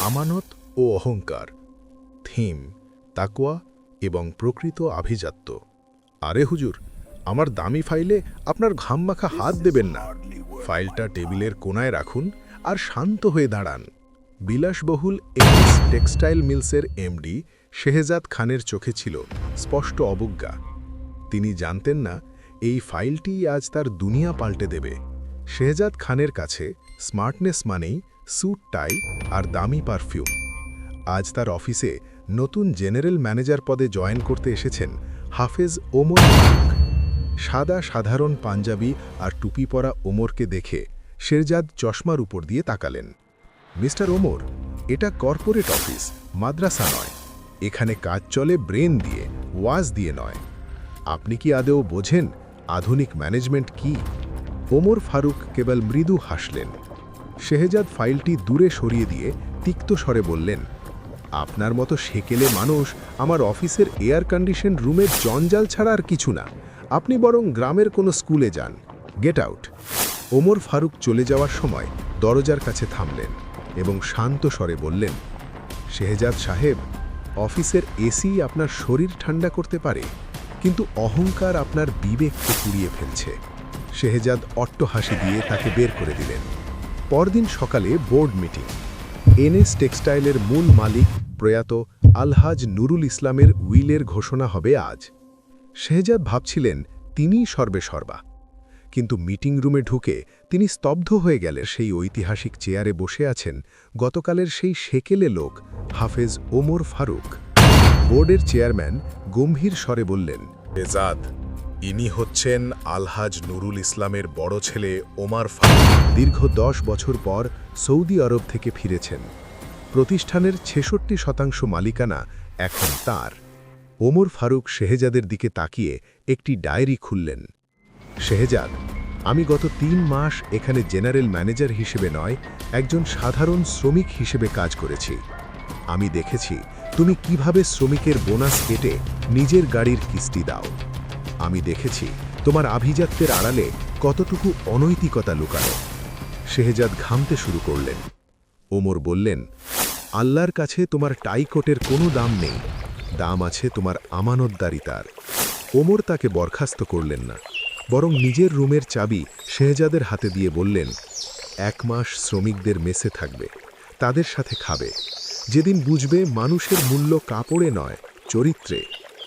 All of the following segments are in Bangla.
আমানত ও অহংকার, থিম তাকোয়া এবং প্রকৃত আভিজাত্য। আরে হুজুর, আমার দামি ফাইলে আপনার ঘাম মাখা হাত দেবেন না। ফাইলটা টেবিলের কোনায় রাখুন আর শান্ত হয়ে দাঁড়ান। বিলাসবহুল এমএস টেক্সটাইল মিলসের এমডি শেহজাদ খানের চোখে ছিল স্পষ্ট অবজ্ঞা। তিনি জানতেন না, এই ফাইলটিই আজ তার দুনিয়া পাল্টে দেবে। শেহজাদ খানের কাছে স্মার্টনেস মানেই স্যুট, টাই আর দামি পারফিউম। আজ তার অফিসে নতুন জেনারেল ম্যানেজার পদে জয়েন করতে এসেছেন হাফেজ ওমর সাদা, সাধারণ পাঞ্জাবি আর টুপি পরা ওমরকে দেখে শেরজাদ চশমার উপর দিয়ে তাকালেন। মিস্টার ওমর, এটা কর্পোরেট অফিস, মাদ্রাসা নয়। এখানে কাজ চলে ব্রেন দিয়ে, ওয়াজ দিয়ে নয়। আপনি কি আদেও বোঝেন আধুনিক ম্যানেজমেন্ট কি? ওমর ফারুক কেবল মৃদু হাসলেন। শেহজাদ ফাইলটি দূরে সরিয়ে দিয়ে তিক্ত স্বরে বললেন, আপনার মতো সেকেলে মানুষ আমার অফিসের এয়ার কন্ডিশন রুমের জঞ্জাল ছাড়া আর কিছু না। আপনি বরং গ্রামের কোনো স্কুলে যান। Get out. ওমর ফারুক চলে যাওয়ার সময় দরজার কাছে থামলেন এবং শান্ত স্বরে বললেন, শেহজাদ সাহেব, অফিসের এসি আপনার শরীর ঠান্ডা করতে পারে, কিন্তু অহংকার আপনার বিবেককে পুড়িয়ে ফেলছে। শেহজাদ অট্ট হাসি দিয়ে তাকে বের করে দিলেন। পরদিন সকালে বোর্ড মিটিং। এনএস টেক্সটাইলের মূল মালিক প্রয়াত আলহাজ নুরুল ইসলামের উইলের ঘোষণা হবে আজ। শেহজাদ ভাবছিলেন, তিনিই সর্বে সর্বা। কিন্তু মিটিং রুমে ঢুকে তিনি স্তব্ধ হয়ে গেলে সেই ঐতিহাসিক চেয়ারে বসে আছেন গতকালের সেই সেকেলে লোক, হাফেজ ওমর ফারুক। বোর্ডের চেয়ারম্যান গম্ভীর স্বরে বললেন ইনি হচ্ছেন আলহাজ নুরুল ইসলামের বড় ছেলে ওমার ফারুক। দীর্ঘ দশ বছর পর সৌদি আরব থেকে ফিরেছেন। প্রতিষ্ঠানের ছেষট্টি শতাংশ মালিকানা এখন তার। ওমর ফারুক শেহজাদের দিকে তাকিয়ে একটি ডায়েরি খুললেন। শেহজাদ, আমি গত তিন মাস এখানে জেনারেল ম্যানেজার হিসেবে নয়, একজন সাধারণ শ্রমিক হিসেবে কাজ করেছি। আমি দেখেছি তুমি কীভাবে শ্রমিকের বোনাস কেটে নিজের গাড়ির কিস্তি দাও। আমি দেখেছি তোমার আভিজাত্যের আড়ালে কতটুকু অনৈতিকতা লুকানো। শেহজাদ ঘামতে শুরু করলেন। ওমর বললেন, আল্লাহর কাছে তোমার টাইকোটের কোনো দাম নেই। দাম আছে তোমার আমানতদারিতার। ওমর তাকে বরখাস্ত করলেন না, বরং নিজের রুমের চাবি শেহজাদের হাতে দিয়ে বললেন, এক মাস শ্রমিকদের মেসে থাকবে, তাদের সাথে খাবে। যেদিন বুঝবে মানুষের মূল্য কাপড়ে নয়, চরিত্রে,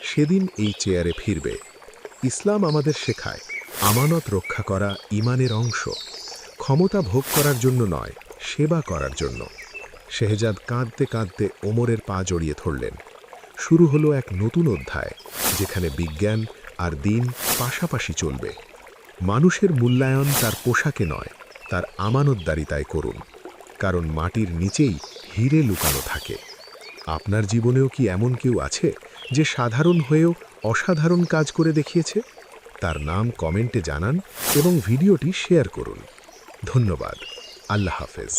সেদিন এই চেয়ারে ফিরবে। ইসলাম আমাদের শেখায়, আমানত রক্ষা করা ইমানের অংশ। ক্ষমতা ভোগ করার জন্য নয়, সেবা করার জন্য। শেহজাদ কাঁদতে কাঁদতে ওমরের পা জড়িয়ে ধরলেন। শুরু হলো এক নতুন অধ্যায়, যেখানে বিজ্ঞান আর দিন পাশাপাশি চলবে। মানুষের মূল্যায়ন তার পোশাকে নয়, তার আমানতদারিতায় করুন। কারণ মাটির নিচেই হিরে লুকানো থাকে। আপনার জীবনেও কি এমন কেউ আছে, যে সাধারণ হয়েও অসাধারণ কাজ করে দেখিয়েছে। তার নাম কমেন্টে জানান এবং ভিডিওটি শেয়ার করুন। ধন্যবাদ। আল্লাহ হাফেজ।